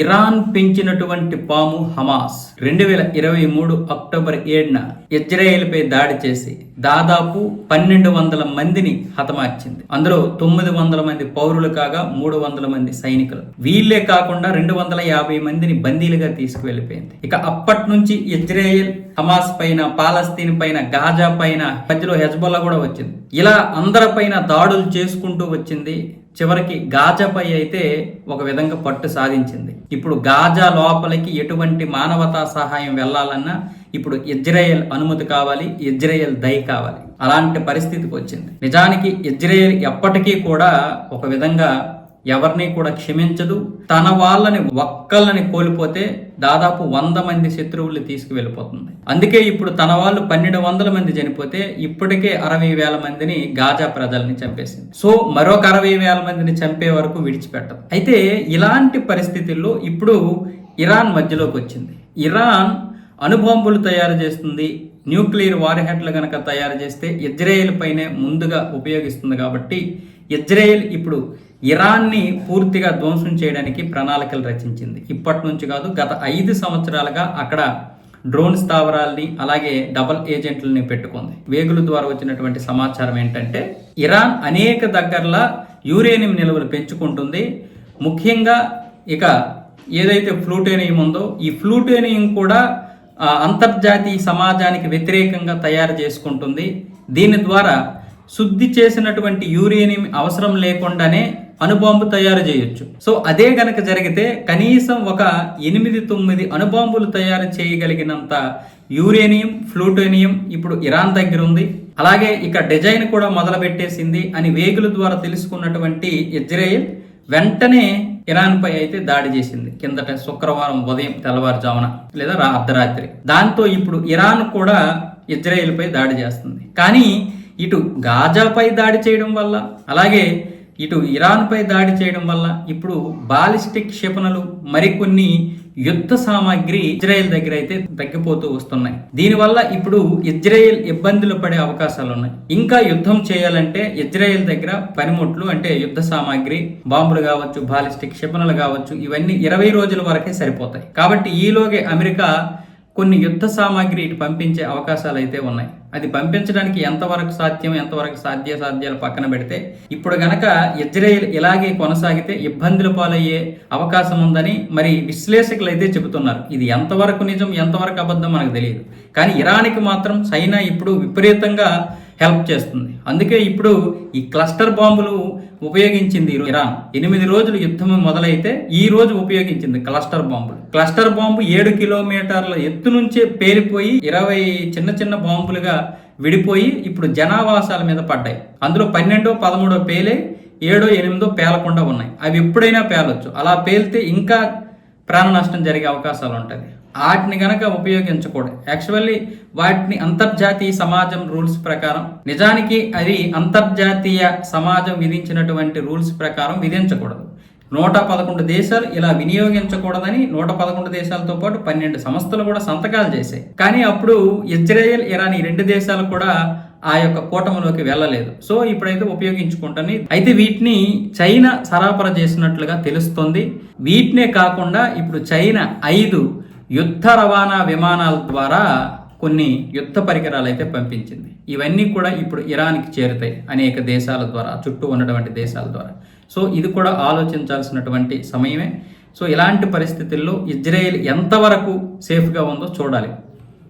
Iran పెంచినటువంటి పాము Hamas రెండు వేల ఇరవై మూడు అక్టోబర్ ఏడున ఇజ్రాయేల్పై దాడి చేసి దాదాపు పన్నెండు వందల మందిని హతమార్చింది. అందులో తొమ్మిది వందల మంది పౌరులు కాగా మూడు వందల మంది సైనికులు. వీళ్ళే కాకుండా రెండు వందల యాభై మందిని బందీలుగా తీసుకువెళ్ళిపోయింది. ఇక అప్పటి నుంచి ఇజ్రాయెల్ హమాస్ పైన పాలస్తీన్ పైన గాజా పైన మధ్యలో హెజ్బొల్లా కూడా వచ్చింది. ఇలా అందరిపైన దాడులు చేసుకుంటూ వచ్చింది చివరికి గాజాపై అయితే ఒక విధంగా పట్టు సాధించింది. ఇప్పుడు గాజా లోపలికి ఎటువంటి మానవతా సహాయం వెళ్ళాలన్నా ఇప్పుడు ఇజ్రాయెల్ అనుమతి కావాలి ఇజ్రాయెల్ దయ కావాలి. అలాంటి పరిస్థితికి వచ్చింది. నిజానికి ఇజ్రాయెల్ ఎప్పటికీ కూడా ఒక విధంగా ఎవరిని కూడా క్షమించదు. తన వాళ్ళని ఒక్కళ్ళని కోల్పోతే దాదాపు వంద మంది శత్రువుల్ని తీసుకువెళ్ళిపోతుంది. అందుకే ఇప్పుడు తన వాళ్ళు పన్నెండు వందల మంది చనిపోతే ఇప్పటికే అరవై వేల మందిని గాజా ప్రజల్ని చంపేసింది. సో మరొక అరవై వేల మందిని చంపే వరకు విడిచిపెట్టదు. అయితే ఇలాంటి పరిస్థితుల్లో ఇప్పుడు ఇరాన్ మధ్యలోకి వచ్చింది. ఇరాన్ అణుబాంబులు తయారు చేస్తుంది. న్యూక్లియర్ వార్ హెడ్లు కనుక తయారు చేస్తే ఇజ్రాయెల్ పైనే ముందుగా ఉపయోగిస్తుంది కాబట్టి ఇజ్రాయెల్ ఇప్పుడు ఇరాన్ని పూర్తిగా ధ్వంసం చేయడానికి ప్రణాళికలు రచించింది. ఇప్పటి నుంచి కాదు గత ఐదు సంవత్సరాలుగా అక్కడ డ్రోన్ స్థావరాల్ని అలాగే డబల్ ఏజెంట్లని పెట్టుకుంది. వేగుల ద్వారా వచ్చినటువంటి సమాచారం ఏంటంటే ఇరాన్ అనేక దగ్గరలా యురేనియం నిల్వలు పెంచుకుంటుంది. ముఖ్యంగా ఇక ఏదైతే ఫ్లూటేనియం ఉందో ఈ ఫ్లూటేనియం కూడా అంతర్జాతీయ సమాజానికి వ్యతిరేకంగా తయారు చేసుకుంటుంది. దీని ద్వారా శుద్ధి చేసినటువంటి యూరేనియం అవసరం లేకుండానే అణుబాంబు తయారు చేయొచ్చు. సో అదే గనక జరిగితే కనీసం ఒక ఎనిమిది తొమ్మిది అణుబాంబులు తయారు చేయగలిగినంత యూరేనియం ఫ్లూటోనియం ఇప్పుడు ఇరాన్ దగ్గర ఉంది. అలాగే ఇక డిజైన్ కూడా మొదలుపెట్టేసింది అని వేగుల ద్వారా తెలుసుకున్నటువంటి ఇజ్రాయెల్ వెంటనే ఇరాన్పై అయితే దాడి చేసింది. కిందట శుక్రవారం ఉదయం తెల్లవారుజామున లేదా రా- అర్ధరాత్రి. దాంతో ఇప్పుడు ఇరాన్ కూడా ఇజ్రాయెల్పై దాడి చేస్తుంది. కానీ ఇటు గాజాపై దాడి చేయడం వల్ల అలాగే ఇటు ఇరాన్పై దాడి చేయడం వల్ల ఇప్పుడు బాలిస్టిక్ క్షిపణులు మరికొన్ని యుద్ధ సామాగ్రి ఇజ్రాయెల్ దగ్గర అయితే తగ్గిపోతూ వస్తున్నాయి. దీనివల్ల ఇప్పుడు ఇజ్రాయెల్ ఇబ్బందులు పడే అవకాశాలు ఉన్నాయి ఇంకా యుద్ధం చేయాలంటే ఇజ్రాయెల్ దగ్గర పనిముట్లు అంటే యుద్ధ సామాగ్రి బాంబులు కావచ్చు బాలిస్టిక్ క్షిపణులు కావచ్చు ఇవన్నీ ఇరవై రోజుల వరకే సరిపోతాయి. కాబట్టి ఈలోగే అమెరికా కొన్ని యుద్ధ సామాగ్రి ఇటు పంపించే అవకాశాలు అయితే ఉన్నాయి. అది పంపించడానికి ఎంతవరకు సాధ్యం ఎంతవరకు సాధ్య సాధ్యాలు పక్కన పెడితే ఇప్పుడు గనక ఇజ్రాయెల్ ఇలాగే కొనసాగితే ఇబ్బందులు పాలయ్యే అవకాశం ఉందని మరి విశ్లేషకులు అయితే చెబుతున్నారు. ఇది ఎంతవరకు నిజం ఎంతవరకు అబద్ధం మనకు తెలియదు. కానీ ఇరాన్కి మాత్రం చైనా ఇప్పుడు విపరీతంగా హెల్ప్ చేస్తుంది. అందుకే ఇప్పుడు ఈ క్లస్టర్ బాంబులు ఉపయోగించింది ఇరాన్. ఎనిమిది రోజులు యుద్ధం మొదలైతే ఈ రోజు ఉపయోగించింది క్లస్టర్ బాంబులు క్లస్టర్ బాంబు ఏడు కిలోమీటర్ల ఎత్తు నుంచే పేలిపోయి ఇరవై చిన్న చిన్న బాంబులుగా విడిపోయి ఇప్పుడు జనావాసాల మీద పడ్డాయి. అందులో పన్నెండో పదమూడో పేలే ఏడో ఎనిమిదో పేలకుండా ఉన్నాయి. అవి ఎప్పుడైనా పేలొచ్చు. అలా పేలితే ఇంకా ప్రాణ నష్టం జరిగే అవకాశాలు ఉంటుంది వాటిని గనక ఉపయోగించకూడదు. యాక్చువల్లీ వాటిని అంతర్జాతీయ సమాజం రూల్స్ ప్రకారం నిజానికి అది అంతర్జాతీయ సమాజం విధించినటువంటి రూల్స్ ప్రకారం విధించకూడదు. నూట పదకొండు దేశాలు ఇలా వినియోగించకూడదని నూట పదకొండు దేశాలతో పాటు పన్నెండు సంస్థలు కూడా సంతకాలు చేశాయి. కానీ అప్పుడు ఇజ్రాయెల్ ఇరాన్ ఈ రెండు దేశాలు కూడా ఆ యొక్క కూటమిలోకి వెళ్ళలేదు. సో ఇప్పుడైతే ఉపయోగించుకుంటాను. అయితే వీటిని చైనా సరఫరా చేసినట్లుగా తెలుస్తుంది. వీటినే కాకుండా ఇప్పుడు చైనా ఐదు యుద్ధ రవాణా విమానాల ద్వారా కొన్ని యుద్ధ పరికరాలు అయితే పంపించింది. ఇవన్నీ కూడా ఇప్పుడు ఇరాన్కి చేరుతాయి అనేక దేశాల ద్వారా చుట్టూ ఉన్నటువంటి దేశాల ద్వారా. సో ఇది కూడా ఆలోచించాల్సినటువంటి సమయమే. సో ఇలాంటి పరిస్థితుల్లో ఇజ్రాయెల్ ఎంతవరకు సేఫ్గా ఉందో చూడాలి.